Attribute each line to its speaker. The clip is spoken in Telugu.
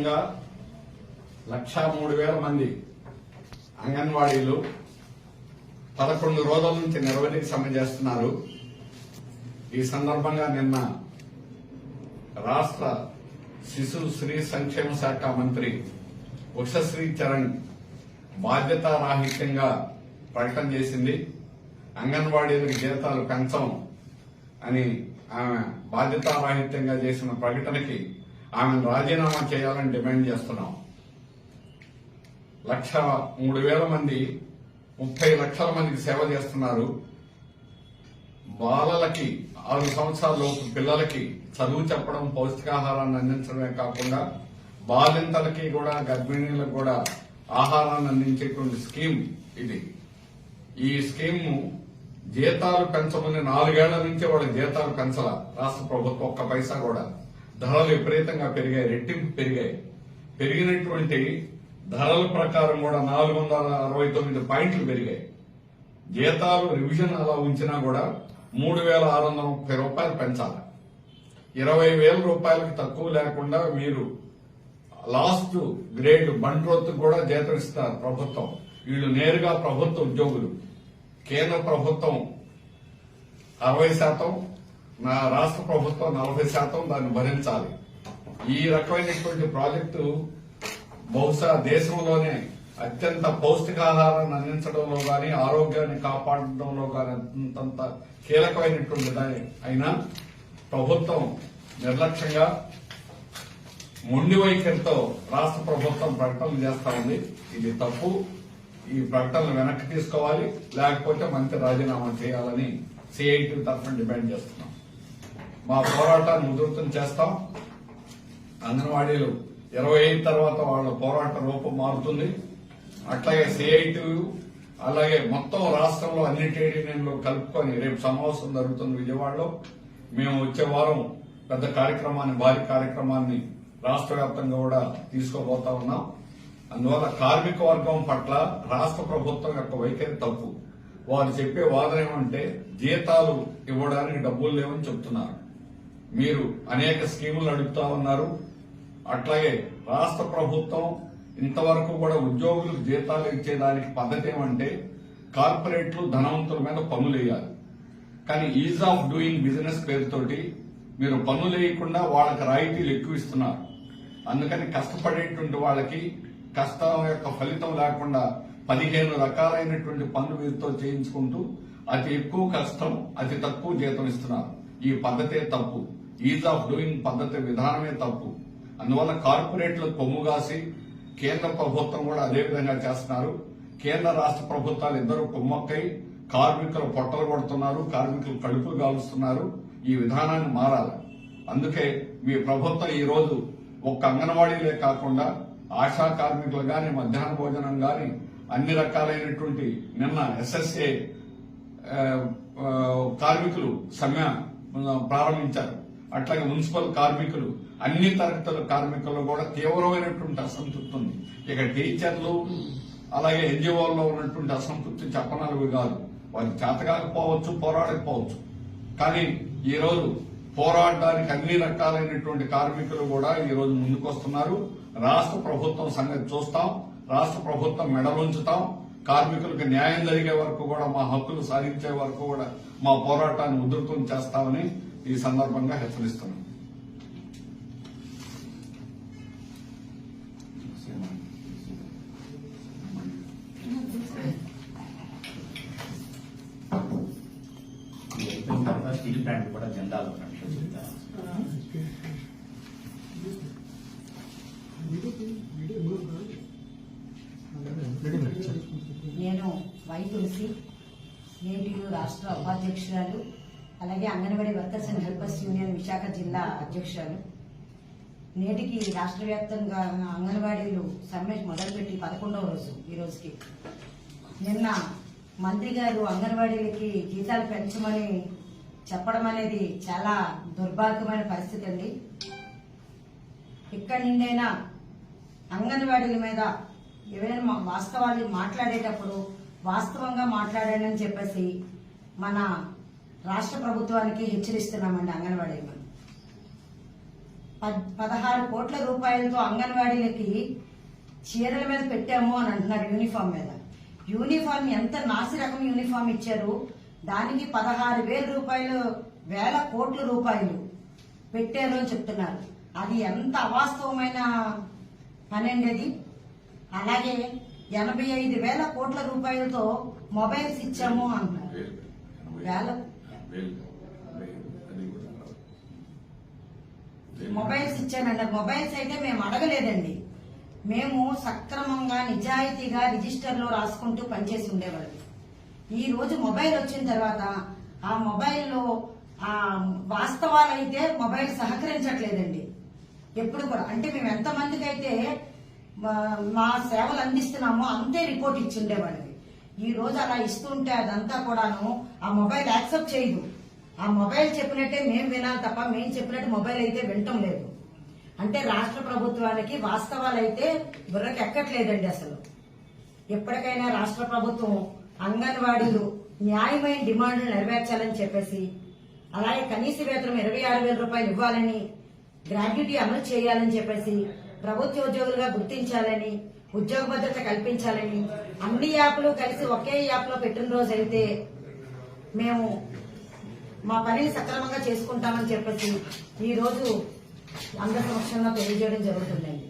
Speaker 1: వ్యాప్తంగా లక్షా మూడు వేల మంది అంగన్వాడీలు పదకొండు రోజుల నుంచి నిరవధిక సమ్మె చేస్తున్నారు. ఈ సందర్భంగా నిన్న రాష్ట్ర శిశు శ్రీ సంక్షేమ శాఖ మంత్రి ఉషశ్రీ చరణ్ బాధ్యతారాహిత్యంగా ప్రకటన చేసింది. అంగన్వాడీలకు జీతాలు పెంచం అని ఆమె బాధ్యతారాహిత్యంగా చేసిన ప్రకటనకి ఆమెను రాజీనామా చేయాలని డిమాండ్ చేస్తున్నాం. లక్ష మూడు వేల మంది ముప్పై లక్షల మందికి సేవ చేస్తున్నారు. బాలలకి ఆరు సంవత్సరాలలోపు పిల్లలకి చదువు చెప్పడం పౌష్టికాహారాన్ని అందించడమే కాకుండా బాలింతలకి కూడా గర్భిణీలకు కూడా ఆహారాన్ని అందించేటువంటి స్కీమ్ ఇది. ఈ స్కీమ్ జీతాలు పెంచమని నాలుగేళ్ళ నుంచి వాళ్ళ జీతాలు పెంచాల. రాష్ట్ర ప్రభుత్వం ఒక్క పైసా కూడా. ధరలు విపరీతంగా పెరిగాయి రెట్టింపు పెరిగాయి. పెరిగినటువంటి ధరల ప్రకారం కూడా నాలుగు వందల అరవై తొమ్మిది పాయింట్లు పెరిగాయి. జీతాలు రివిజన్ అలా ఉంచినా కూడా మూడు వేల ఆరు వందల ముప్పై రూపాయలు పెంచాలి. ఇరవై వేల రూపాయలకి తక్కువ లేకుండా మీరు లాస్ట్ గ్రేడ్ బండ్రోత్ కూడా జీతం ఇస్తారు ప్రభుత్వం. వీళ్ళు నేరుగా ప్రభుత్వ ఉద్యోగులు. కేంద్ర ప్రభుత్వం అరవై శాతం నా రాష్ట్ర ప్రభుత్వం నలభై శాతం దాన్ని భరించాలి. ఈ రకమైనటువంటి ప్రాజెక్టు బహుశా దేశంలోనే అత్యంత పౌష్టికాహారాన్ని అందించడంలో కానీ ఆరోగ్యాన్ని కాపాడడంలో కానీ అంతంత కీలకమైనటువంటి దాని అయినా ప్రభుత్వం నిర్లక్ష్యంగా మొండి వైఖరితో రాష్ట్ర ప్రభుత్వం ప్రకటనలు చేస్తా ఉంది. ఇది తప్పు. ఈ ప్రకటనలు వెనక్కి తీసుకోవాలి. లేకపోతే మంత్రి రాజీనామా చేయాలని సిఐటి తరఫున డిమాండ్ చేస్తున్నాం. మా పోరాటాన్ని ఉధృతం చేస్తాం. అంగన్వాడీలు ఇరవై ఐదు తర్వాత వాళ్ళ పోరాట రూపం మారుతుంది. అట్లాగే సిఐటి అలాగే మొత్తం రాష్ట్రంలో అన్ని ట్రేడ్ యూనియన్లు కలుపుకొని రేపు సమావేశం జరుగుతుంది విజయవాడలో. మేము వచ్చే వారం పెద్ద కార్యక్రమాన్ని భారీ కార్యక్రమాన్ని రాష్ట్ర వ్యాప్తంగా కూడా తీసుకోబోతా ఉన్నాం. అందువల్ల కార్మిక వర్గం పట్ల రాష్ట్ర ప్రభుత్వం యొక్క వైఖరి తప్పు. వారు చెప్పే వాదన ఏమంటే జీతాలు ఇవ్వడానికి డబ్బులు లేవని చెప్తున్నారు. మీరు అనేక స్కీములు అడుగుతా ఉన్నారు. అట్లాగే రాష్ట్ర ప్రభుత్వం ఇంతవరకు కూడా ఉద్యోగులకు జీతాలు ఇచ్చేదానికి పద్ధతి ఏమంటే కార్పొరేట్లు ధనవంతుల మీద పనులు వేయాలి కానీ ఈజ్ ఆఫ్ డూయింగ్ బిజినెస్ పేరుతోటి మీరు పనులు వేయకుండా వాళ్ళకి రాయితీలు ఎక్కువ ఇస్తున్నారు అందుకని కష్టపడేటువంటి వాళ్ళకి కష్టం యొక్క ఫలితం లేకుండా పదిహేను రకాలైనటువంటి పనులు వీరితో చేయించుకుంటూ అతి ఎక్కువ కష్టం అతి తక్కువ జీతం ఇస్తున్నారు. ఈ పద్ధతే తప్పు. ఈజ్ ఆఫ్ డూయింగ్ పద్ధతి విధానమే తప్పు. అందువల్ల కార్పొరేట్లకు కొమ్ముగాసి కేంద్ర ప్రభుత్వం కూడా అదే విధంగా చేస్తున్నారు. కేంద్ర రాష్ట్ర ప్రభుత్వాలు ఇద్దరు కుమ్మక్కై కార్మికులు పొట్టలు కొడుతున్నారు కార్మికులు కడుపులు కాలుస్తున్నారు ఈ విధానాన్ని మారాలి. అందుకే మీ ప్రభుత్వం ఈ రోజు ఒక్క అంగన్వాడీలే కాకుండా ఆశా కార్మికులు గాని మధ్యాహ్న భోజనం గాని అన్ని రకాలైనటువంటి నిన్న ఎస్ఎస్ఏ కార్మికులు సమ్మె ప్రారంభించారు. అట్లాగే మున్సిపల్ కార్మికులు అన్ని తరగతుల కార్మికులు కూడా తీవ్రమైనటువంటి అసంతృప్తి ఉంది. ఇక టీచర్లు అలాగే ఎన్జిఓల్లో ఉన్నటువంటి అసంతృప్తి చెప్పనలవి కాదు. వారికి చేతకాకపోవచ్చు పోరాడకపోవచ్చు. కానీ ఈ రోజు పోరాడడానికి అన్ని రకాలైనటువంటి కార్మికులు కూడా ఈ రోజు ముందుకొస్తున్నారు. రాష్ట్ర ప్రభుత్వం సంగతి చూస్తాం. రాష్ట్ర ప్రభుత్వం మెడలుంచుతాం. కార్మికులకు న్యాయం జరిగే వరకు కూడా మా హక్కులు సాధించే వరకు కూడా మా పోరాటాన్ని ఉధృతం చేస్తామని ఈ సందర్భంగా హెచ్చరిస్తున్నాం.
Speaker 2: ఇది అయిపోయిన స్టీల్ ప్లాంట్ కూడా జెండాలు ఉన్నట్లు చెప్తారు
Speaker 3: నేను వై తులసి రాష్ట్ర ఉపాధ్యక్షురాలు. అలాగే anganwadi workers and helpers union Visakha జిల్లా అధ్యక్షురాలు. నేటికి రాష్ట్ర వ్యాప్తంగా అంగన్వాడీలు సమ్మె మొదలుపెట్టి పదకొండవ రోజు ఈ రోజుకి. నిన్న మంత్రి గారు అంగన్వాడీలకి జీతాలు పెంచమని చెప్పడం అనేది చాలా దుర్భాగ్యమైన పరిస్థితి అండి. ఇక్కడి నుండైనా అంగన్వాడీల మీద ఏవైనా వాస్తవాలు మాట్లాడేటప్పుడు వాస్తవంగా మాట్లాడానని చెప్పేసి మన రాష్ట్ర ప్రభుత్వానికి హెచ్చరిస్తున్నామండి అంగన్వాడీ పద్- పదహారు కోట్ల రూపాయలతో అంగన్వాడీలకి చీరల మీద పెట్టాము అని అంటున్నారు యూనిఫామ్ మీద. యూనిఫామ్ ఎంత నాసి రకం యూనిఫామ్ ఇచ్చారు? దానికి పదహారు వేల రూపాయలు వేల కోట్ల రూపాయలు పెట్టారు అని చెప్తున్నారు. అది ఎంత అవాస్తవమైన పని అండి అది? అలాగే ఎనభై ఐదు వేల కోట్ల రూపాయలతో మొబైల్స్ ఇచ్చాము అంటున్నారు.
Speaker 1: వేలు.
Speaker 3: వేలు.
Speaker 1: అది కూడా
Speaker 3: మొబైల్స్ ఇచ్చానండి. మొబైల్స్ అయితే మేము అడగలేదండి. మేము సక్రమంగా నిజాయితీగా రిజిస్టర్లో రాసుకుంటూ పనిచేసి ఉండేవాళ్ళు. ఈ రోజు మొబైల్ వచ్చిన తర్వాత ఆ మొబైల్లో ఆ వాస్తవాలైతే మొబైల్ సహకరించట్లేదండి. ఎప్పుడు కూడా. అంటే మేము ఎంతమందికి అయితే మా- మా సేవలు అందిస్తున్నామో అంతే రిపోర్ట్ ఇచ్చి ఈ రోజు అలా ఇస్తుంటే అదంతా కూడాను ఆ మొబైల్ యాక్సెప్ట్ చేయదు. ఆ మొబైల్ చెప్పినట్టే మేము వినాలి తప్ప మేము చెప్పినట్టు మొబైల్ అయితే వినటం లేదు. అంటే రాష్ట్ర ప్రభుత్వానికి వాస్తవాలైతే బుర్రకు ఎక్కట్లేదండి అసలు. ఎప్పటికైనా రాష్ట్ర ప్రభుత్వం అంగన్వాడీలు న్యాయమైన డిమాండ్లు నెరవేర్చాలని చెప్పేసి అలాగే కనీస వేతనం ఇరవై ఆరు వేల రూపాయలు ఇవ్వాలని గ్రాడ్యుటీ అమలు చేయాలని చెప్పేసి ప్రభుత్వ ఉద్యోగులుగా గుర్తించాలని ఉద్యోగ భద్రత కల్పించాలని అన్ని యాప్లు కలిసి ఒకే యాప్లో పెట్టిన రోజు అయితే మేము మా పనిని సక్రమంగా చేసుకుంటామని చెప్పేసి ఈరోజు అందరి సమక్షంలో తెలియజేయడం జరుగుతుందండి.